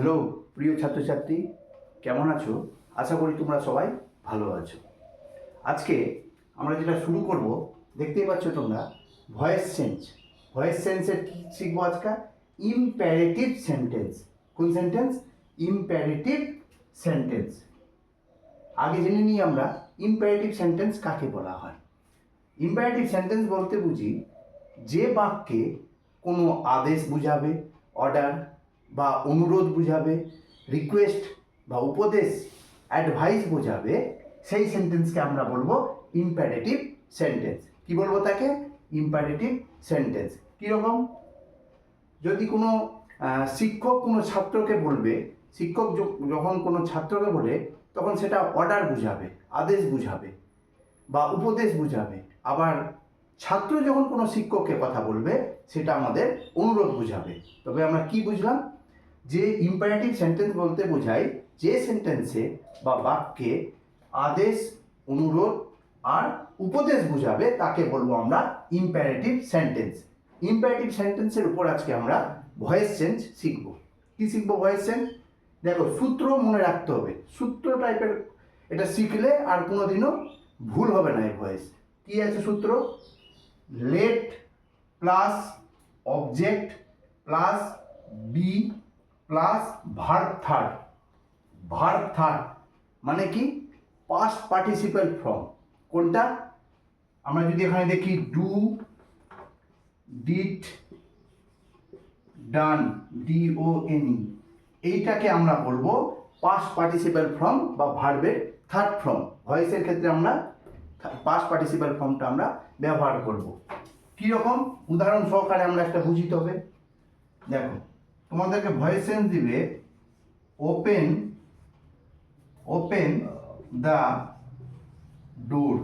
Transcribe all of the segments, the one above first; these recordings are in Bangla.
হ্যালো, প্রিয় ছাত্রছাত্রী, কেমন আছো? আশা করি তোমরা সবাই ভালো আছো। আজকে আমরা যেটা শুরু করব, দেখতেই পাচ্ছ তোমরা ভয়েস চেঞ্জ ভয়েস চেঞ্জের কী শিখব আজকে? ইম্প্যারেটিভ সেন্টেন্স কোন সেন্টেন্স ইম্প্যারেটিভ সেন্টেন্স আগে জেনে নিই আমরা ইম্প্যারেটিভ সেন্টেন্স কাকে বলা হয়? ইম্প্যারেটিভ সেন্টেন্স বলতে বুঝি, যে বাক্যে কোনো আদেশ বুঝাবে অর্ডার বা অনুরোধ বুঝাবে রিকোয়েস্ট বা উপদেশ অ্যাডভাইস বোঝাবে, সেই সেন্টেন্সকে আমরা বলব ইম্প্যারেটিভ সেন্টেন্স কি বলব তাকে? ইম্প্যারেটিভ সেন্টেন্স কীরকম? যদি কোনো শিক্ষক কোনো ছাত্রকে বলবে, শিক্ষক যখন কোনো ছাত্রকে বলে, তখন সেটা অর্ডার বুঝাবে, আদেশ বুঝাবে বা উপদেশ বুঝাবে। আবার ছাত্র যখন কোনো শিক্ষককে কথা বলবে, সেটা আমাদের অনুরোধ বুঝাবে। তবে আমরা কি বুঝলাম? যে ইম্পারেটিভ সেন্টেন্স বলতে বোঝায়, যে সেন্টেন্সে বা বাক্যে আদেশ, অনুরোধ আর উপদেশ বুঝাবে, তাকে বলব আমরা ইম্পারেটিভ সেন্টেন্স ইম্পারেটিভ সেন্টেন্সের উপর আজকে আমরা ভয়েস চেঞ্জ শিখব। কি শিখব ভয়েস চেঞ্জ দেখো, সূত্র মনে রাখতে হবে। সূত্র টাইপের এটা শিখলে আর কোনোদিনও ভুল হবে না এই ভয়েস কি আছে সূত্র? Let plus object plus be plus verb third verb third মানে কি? পাস্ট পার্টিসিপাল ফর্ম কোনটা? আমরা যদি এখানে দেখি do did done D O N এইটাকে আমরা বলব পাস্ট পার্টিসিপাল ফর্ম বা ভার্বের থার্ড ফর্ম ভয়েসের ক্ষেত্রে আমরা পাস্ট পার্টিসিপাল ফর্মটা আমরা ব্যবহার করব। কীরকম? উদাহরণ সহকারে আমরা একটা বুঝিতে হবে। দেখো তোমাদেরকে ভয়েস সেন্স দিবে open open the door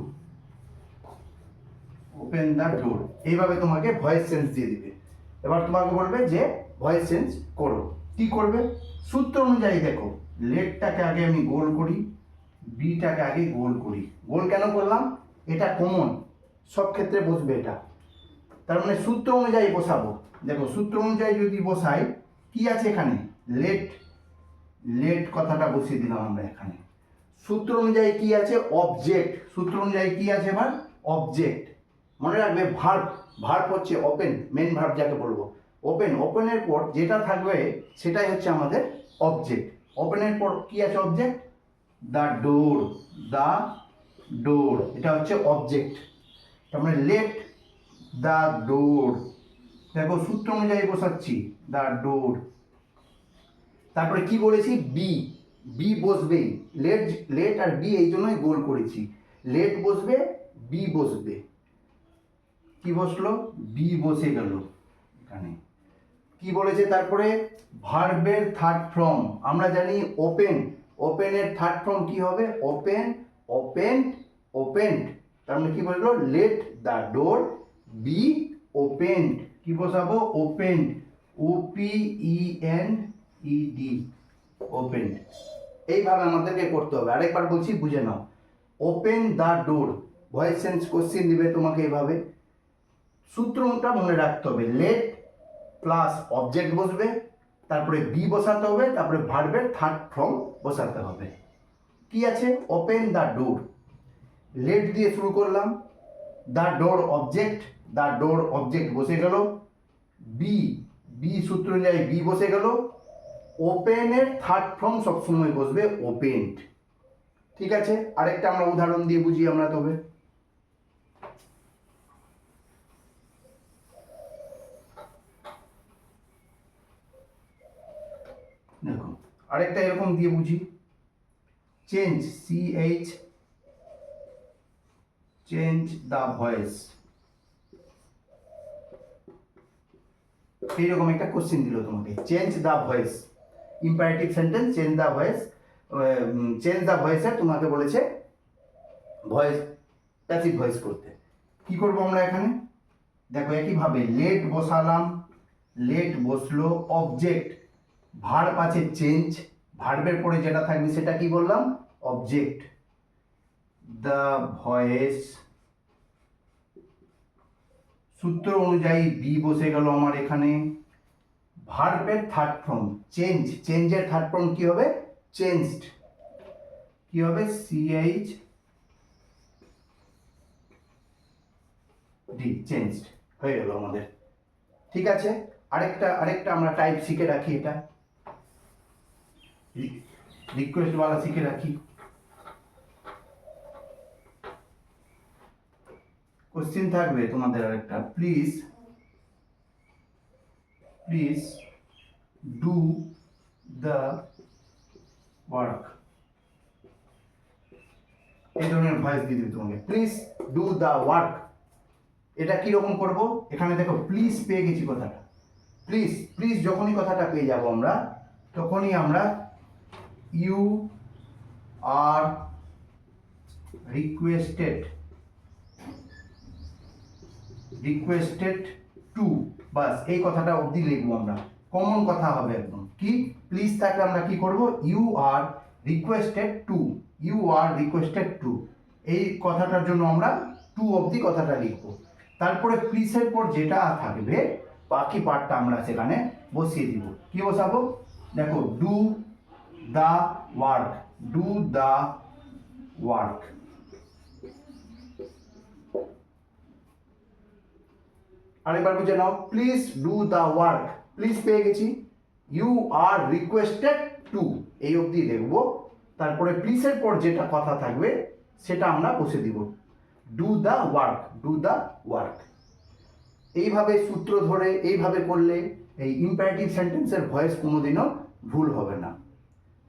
open the door এইভাবে তোমাকে ভয়েস সেন্স দিয়ে দিবে। এবার তোমাকে বলবে যে ভয়েস চেঞ্জ করো। কি করবে? সূত্র অনুযায়ী দেখো, লেটটাকে আগে আমি গোল করি, বিটাকে আগে গোল করি। গোল কেন করলাম? এটা কমন সব ক্ষেত্রে বসবে এটা। তার মানে সূত্র অনুযায়ী বসাবো। দেখো, সূত্র অনুযায়ী যদি বসাই কি আছে এখানে? লেট লেট কথাটা বসিয়ে দিলাম আমরা এখানে। সূত্র অনুযায়ী কি আছে? অবজেক্ট সূত্র অনুযায়ী কি আছে এবার? অবজেক্ট মনে রাখবে ভার্ব ভার্ব হচ্ছে ওপেন মেন ভার্ব যাকে বলব। ওপেন ওপেনের পর যেটা থাকবে, সেটাই হচ্ছে আমাদের অবজেক্ট ওপেনের পর কি আছে object the door the door এটা হচ্ছে অবজেক্ট তার মানে লেট দ্য ডোর দেখো সূত্র অনুযায়ী বসাচ্ছি। The door. তারপরে কি বলেছি? বি বি বসবে। লেট লেট আর বি এই জন্যই গোল করেছি। লেট বসবে বি বসবে। কি বসল? বি বসে গেল এখানে। কি বলেছে তারপরে? ভার্বের থার্ড ফর্ম আমরা জানি ওপেন ওপেনের থার্ড ফর্ম কি হবে? ওপেন ওপেন ওপেন তার মানে কি বলল let the door be opened কি বসাবো? Opened O P E N E D opened এইভাবে আমাদেরকে করতে হবে। আরেকবার বলছি, বুঝে নাও। Open the door voice sense question দিবে তোমাকে এইভাবে। সূত্রটা মনে রাখতে হবে। লেট প্লাস অবজেক্ট বসবে, তারপরে বি বসাতে হবে, তারপরে ভার্বের থার্ড ফর্ম বসাতে হবে। কি আছে? ওপেন দ্য ডোর লেট দিয়ে শুরু করলাম। The door object the door object বসে গেল। বি বি সূত্র অনুযায়ী বি বসে গেল। ওপেনের থার্ড ফর্ম সবসময় বসবে ওপেন্ড ঠিক আছে? আরেকটা আমরা উদাহরণ দিয়ে বুঝি আমরা তবে। দেখো আরেকটা এরকম দিয়ে বুঝি। Change C H change the voice এইরকম একটা কোশ্চেন দিল তোমাকে। Change the voice imperative sentence change the voice change the ভয়েসে তোমাকে বলেছে ভয়েস প্যাসিভ ভয়েস করতে। কি করব আমরা এখানে? দেখো, একইভাবে লেট বসালাম লেট বসল অবজেক্ট ভার্ব আছে চেঞ্জ ভার্বের পরে যেটা থাকবে সেটা কি বললাম? অবজেক্ট দ্য ভয়েস সূত্র অনুযায়ী বি বসে গেল আমার এখানে। ভার্বের থার্ড ফর্ম চেঞ্জ চেঞ্জের থার্ড ফর্ম কি হবে? চেঞ্জড কি হবে? সিএইচ ডি চেঞ্জড হয়ে গেল আমাদের। ঠিক আছে? আরেকটা আরেকটা আমরা টাইপ শিখে রাখি এটা। রিকোয়েস্ট वाला শিখে রাখি। কোশ্চেন থাকবে তোমাদের আরেকটা। Please please do the work এই ধরনের ভয়েস দিয়ে দিবে তোমাকে। প্লিজ ডু দ্য ওয়ার্ক এটা কীরকম করব? এখানে দেখো প্লিজ পেয়ে গেছি কথাটা। প্লিজ প্লিজ যখনই কথাটা পেয়ে যাব আমরা, তখনই আমরা you are requested requested to বাস, এই কথাটা অবধি লিখব আমরা। কমন কথা হবে একদম। কি? প্লিজ থাকলে আমরা কি করব? You are requested to you are requested to এই কথাটার জন্য আমরা টু অবধি কথাটা লিখব। তারপরে প্লিজের পর যেটা থাকবে, বাকি পার্টটা আমরা সেখানে বসিয়ে দিব। কি বসাবো? দেখো do the work do the work আরেকবার বুঝে নাও please do the work please পেয়ে গেছি। ইউ আর রিকোয়েস্টেড টু এই অবধি দেখব তারপরে প্লিজের পর যেটা কথা থাকবে, সেটা আমরা বসে দিব। Do the work do the work এইভাবে সূত্র ধরে, এইভাবে করলে এই ইম্পারেটিভ সেন্টেন্সের ভয়েস কোনোদিনও ভুল হবে না।